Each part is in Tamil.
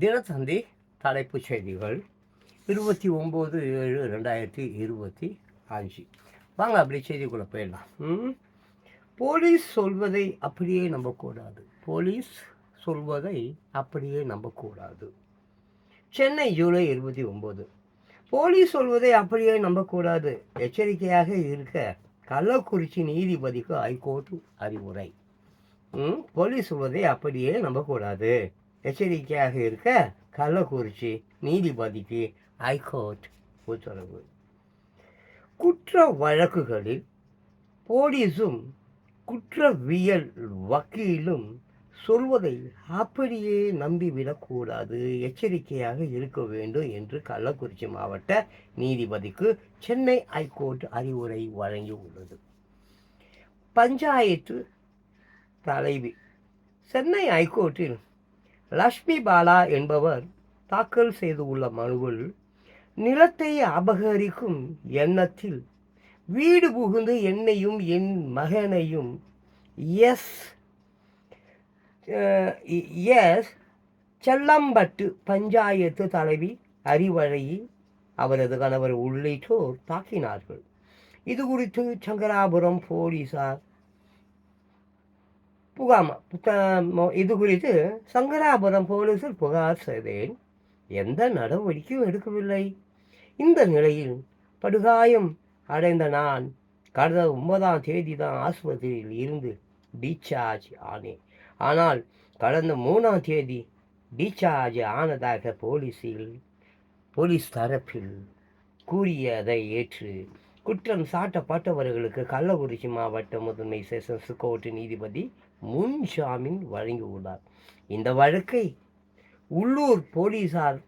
தினத்தந்தி தலைப்புச் செய்திகள். இருபத்தி ஒம்பது ஏழு ரெண்டாயிரத்தி இருபத்தி அஞ்சு. வாங்க அப்படி செய்திக்குள்ளே போயிடலாம். ம்? போலீஸ் சொல்வதை அப்படியே நம்பக்கூடாது. போலீஸ் சொல்வதை அப்படியே நம்பக்கூடாது. சென்னை ஜூலை இருபத்தி ஒம்பது. போலீஸ் சொல்வதை அப்படியே நம்பக்கூடாது. எச்சரிக்கையாக இருக்க கள்ளக்குறிச்சி நீதிபதிக்கு ஹைகோர்ட் அறிவுரை. ம், போலீஸ் சொல்வதை அப்படியே நம்பக்கூடாது. எச்சரிக்கையாக இருக்க கள்ளக்குறிச்சி நீதிபதிக்கு ஹைகோர்ட் உத்தரவு. குற்ற வழக்குகளில் போலீஸும் குற்றவியல் வக்கீலும் சொல்வதை அப்படியே நம்பிவிடக்கூடாது. எச்சரிக்கையாக இருக்க வேண்டும் என்று கள்ளக்குறிச்சி மாவட்ட நீதிபதிக்கு சென்னை ஹைகோர்ட் அறிவுரை வழங்கியுள்ளது. பஞ்சாயத்து தலைவி சென்னை ஹைகோர்ட்டில் லக்ஷ்மி பாலா என்பவர் தாக்கல் செய்துள்ள மனுவில் நிலத்தை அபகரிக்கும் எண்ணத்தில் வீடு புகுந்து என்னையும் என் மகனையும் எஸ் எஸ் செல்லம்பட்டு பஞ்சாயத்து தலைவி அறிவழகி அவரது கணவர் உள்ளிட்டோர் தாக்கினார்கள். இது குறித்து சங்கராபுரம் போலீசார் புகாம புத்தகம் இது குறித்து சங்கராபுரம் போலீசில் புகார் செய்தேன். எந்த நடவடிக்கையும் எடுக்கவில்லை. இந்த நிலையில் படுகாயம் அடைந்த நான் கடந்த ஒன்பதாம் தேதி தான் ஆஸ்பத்திரியில் இருந்து டிஸ்சார்ஜ் ஆனேன். ஆனால் கடந்த மூணாம் தேதி டிஸ்சார்ஜ் ஆனதாக போலீஸில் போலீஸ் தரப்பில் கூறியதை ஏற்று குற்றம் சாட்டப்பட்டவர்களுக்கு கள்ளக்குறிச்சி மாவட்ட முதன்மை செஷன்ஸ் கோர்ட் நீதிபதி முன் ஜாமீன் வழங்கியுள்ளார். இந்த வழக்கை உள்ளூர் போலீசார்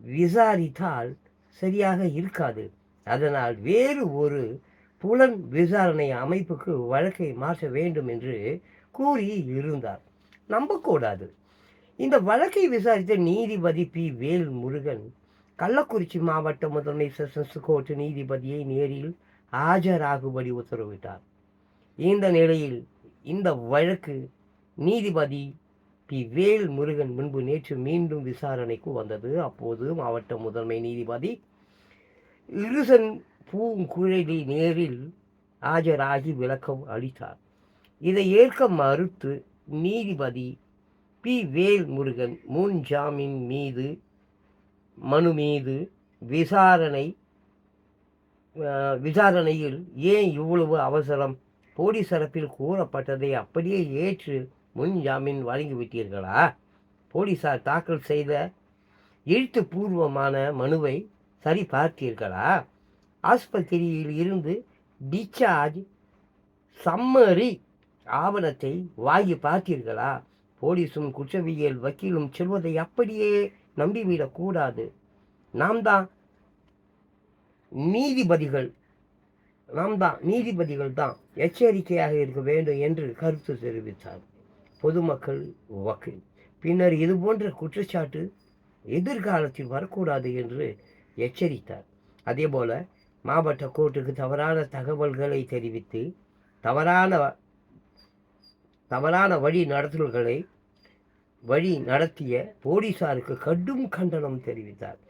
விசாரித்தால் சரியாக இருக்காது. அதனால் வேறு ஒரு புலன் விசாரணை அமைப்புக்கு வழக்கை மாற்ற வேண்டும் என்று கூறி இருந்தார். நம்பக்கூடாது. இந்த வழக்கை விசாரித்த நீதிபதி பி. வேல் முருகன் கள்ளக்குறிச்சி மாவட்ட முதன்மை செஷன்ஸ் கோர்ட் நீதிபதியை நேரில் ஆஜராகும்படி உத்தரவிட்டார். இந்த நிலையில் இந்த வழக்கு நீதிபதி பி. வேல் முருகன் முன்பு நேற்று மீண்டும் விசாரணைக்கு வந்தது. அப்போது மாவட்ட முதன்மை நீதிபதி இருசன் பூங்குழலி நேரில் ஆஜராகி விளக்கம் அளித்தார். இதை ஏற்க மறுத்து நீதிபதி பி. வேல் முருகன் முன் ஜாமீன் மீது மனு மீது விசாரணை விசாரணையில் ஏன் இவ்வளவு அவசரம்? போலீஸ் தரப்பில் கூறப்பட்டதை அப்படியே ஏற்று முன் ஜாமீன் வழங்கிவிட்டீர்களா போலீசார் தாக்கல் செய்த எழுத்துப்பூர்வமான மனுவை சரி பார்த்தீர்களா? ஆஸ்பத்திரியில் இருந்து டிஸ்சார்ஜ் சம்மரி ஆவணத்தை வாங்கி பார்த்தீர்களா? போலீஸும் குற்றவியல் வக்கீலும் சொல்வதை அப்படியே நம்பிவிடக்கூடாது. நாம் தான் நீதிபதிகள். நாம் தான் நீதிபதிகள் தான் எச்சரிக்கையாக இருக்க வேண்டும் என்று கருத்து தெரிவித்தார். பொதுமக்கள் வக்கீல். பின்னர் இது போன்ற குற்றச்சாட்டு எதிர்காலத்தில் வரக்கூடாது என்று எச்சரித்தார். அதேபோல மாவட்ட கோர்ட்டுக்கு தவறான தகவல்களை தெரிவித்து தவறான தவறான வழி நடத்தல்களை வழி நடத்திய போலீசாருக்கு கடும் கண்டனம் தெரிவித்தார்.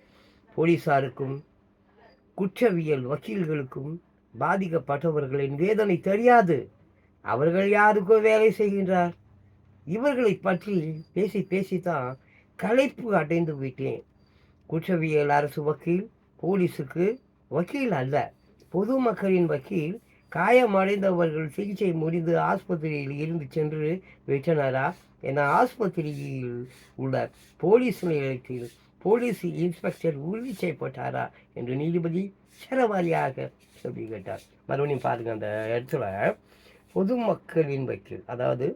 போலீசாருக்கும் குற்றவியல் வக்கீல்களுக்கும் பாதிக்கப்பட்டவர்களின் வேதனை தெரியாது. அவர்கள் யாருக்கோ வேலை செய்கின்றார். இவர்களை பற்றி பேசி பேசித்தான் களைப்பு அடைந்து விட்டேன். குற்றவியல் அரசு வக்கீல் போலீஸுக்கு வக்கீல் அல்ல பொதுமக்களின் வக்கீல் காயமடைந்தவர்கள் சிகிச்சை முடிந்து ஆஸ்பத்திரியில் இருந்து சென்று விட்டனரா என ஆஸ்பத்திரியில் உள்ள போலீஸ் நிலையத்தில் போலீஸ் இன்ஸ்பெக்டர் உறுதி செய்யப்பட்டாரா என்று நீதிபதி சரவாரியாக சொல்லி கேட்டார். மறுபடியும் பாருங்க அந்த இடத்துல பொதுமக்களின் வக்கீல் அதாவது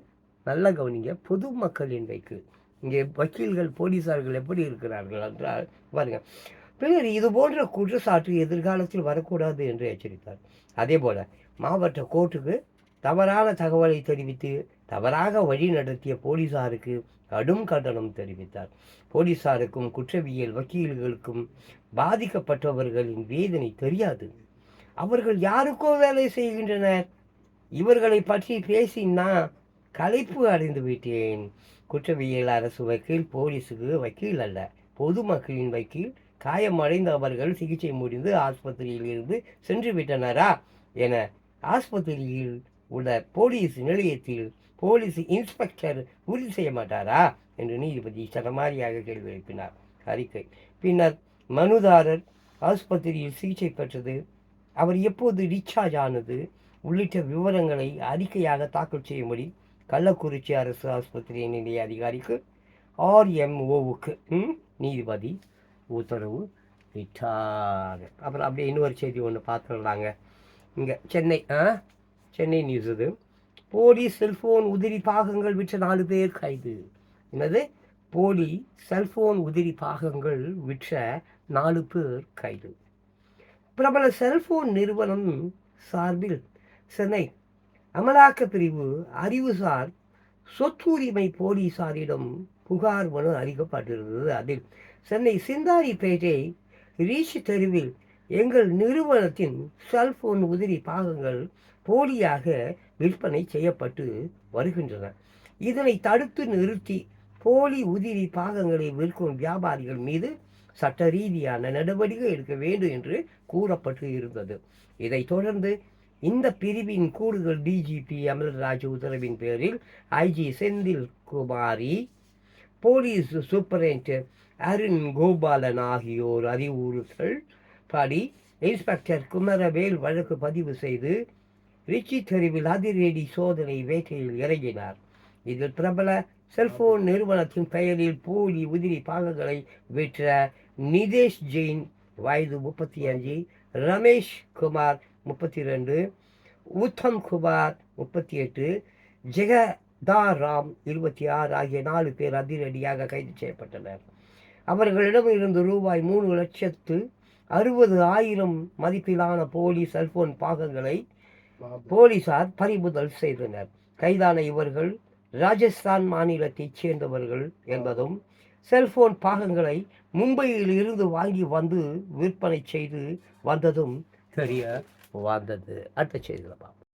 நல்ல கவனிங்க பொதுமக்களின் வக்கீல். இங்கே வக்கீல்கள் போலீசார்கள் எப்படி இருக்கிறார்கள் என்றால் பாருங்கள் பின்னர் இது போன்ற குற்றச்சாட்டு எதிர்காலத்தில் வரக்கூடாது என்று எச்சரித்தார். அதே போல மாவட்ட கோர்ட்டுக்கு தவறான தகவலை தெரிவித்து தவறாக வழி நடத்திய போலீசாருக்கு கடும் கண்டனம் தெரிவித்தார். போலீசாருக்கும் குற்றவியல் வக்கீல்களுக்கும் பாதிக்கப்பட்டவர்களின் வேதனை தெரியாது. அவர்கள் யாருக்கோ வேலை செய்கின்றனர். இவர்களை பற்றி பேசினா கலைப்பு களைப்பு அடைந்து விட்டேன். குற்றவியல் அரசு வக்கீல் போலீஸுக்கு வக்கீல் அல்ல பொதுமக்களின் வக்கீல் காயமடைந்த அவர்கள் சிகிச்சை முடிந்து ஆஸ்பத்திரியில் இருந்து சென்று விட்டனரா என ஆஸ்பத்திரியில் உள்ள போலீஸ் நிலையத்தில் போலீஸ் இன்ஸ்பெக்டர் உறுதி செய்ய மாட்டாரா என்று நீதிபதி சரமாரியாக கேள்வி எழுப்பினார். அறிக்கை. பின்னர் மனுதாரர் ஆஸ்பத்திரியில் சிகிச்சை பெற்றது. அவர் எப்போது டிஸ்சார்ஜ் ஆனது? உள்ளிட்ட விவரங்களை அறிக்கையாக தாக்கல் செய்யும்படி கள்ளக்குறிச்சி அரசு ஆஸ்பத்திரி நிலைய அதிகாரிக்கு ஆர்எம்ஓவுக்கு நீதிபதி உத்தரவு. இட்டார் அப்புறம் அப்படியே இன்னொரு செய்தி ஒன்று பார்த்துடலாங்க. இங்கே சென்னை ஆ? சென்னை நியூஸ் இது. போலீஸ் செல்ஃபோன் உதிரி பாகங்கள் விற்ற நாலு பேர் கைது. என்னது? போலி செல்ஃபோன் உதிரி பாகங்கள் விற்ற நாலு பேர் கைது. பிரபல செல்ஃபோன் நிறுவனம் சார்பில் சென்னை அமலாக்க பிரிவு அறிவுசார் சொத்துரிமை போலீசாரிடம் புகார் மனு அளிக்கப்பட்டிருந்தது அதில். சென்னை சிந்தாரி பேட்டை ரீச் தெருவில் எங்கள் நிறுவனத்தின் செல்போன் உதிரி பாகங்கள் போலியாக விற்பனை செய்யப்பட்டு வருகின்றன. இதனை தடுத்து நிறுத்தி போலி உதிரி பாகங்களை விற்கும் வியாபாரிகள் மீது சட்ட ரீதியான நடவடிக்கை எடுக்க வேண்டும் என்று கூறப்பட்டு இருந்தது இதைத் தொடர்ந்து இந்த பிரிவின் கூடுதல் டிஜிபி அமல்ராஜ் உத்தரவின் பேரில் IG Senthil Kumari police superintendent Arun Gopalan ஆகியோர் அறிவுறுத்தல் படி இன்ஸ்பெக்டர் குமரவேல் வழக்கு பதிவு செய்து ரிச்சி தெருவில் அதிரடி சோதனை வேட்டையில் இறங்கினார். இதில் பிரபல செல்போன் நிறுவனத்தின் பெயரில் போலி உதிரி பாகங்களை விற்ற நிதேஷ் ஜெயின் வயது முப்பத்தி அஞ்சு ரமேஷ் குமார் முப்பத்தி ரெண்டு உத்தம் குமார் முப்பத்தி எட்டு ஜெக ஜெகதாராம் இருபத்தி ஆறு ஆகிய நாலு பேர் அதிரடியாக கைது செய்யப்பட்டனர். அவர்களிடம் இருந்து ரூபாய் மூணு லட்சத்து அறுபது ஆயிரம் மதிப்பிலான போலி செல்போன் பாகங்களை போலீசார் பறிமுதல் செய்தனர். கைதான இவர்கள் ராஜஸ்தான் மாநிலத்தைச் சேர்ந்தவர்கள் என்பதும் செல்போன் பாகங்களை மும்பையில் இருந்து வாங்கி வந்து விற்பனை செய்து வந்ததும் தெரிய வந்தது. அடுத்த செய்தியில் பார்ப்போம்.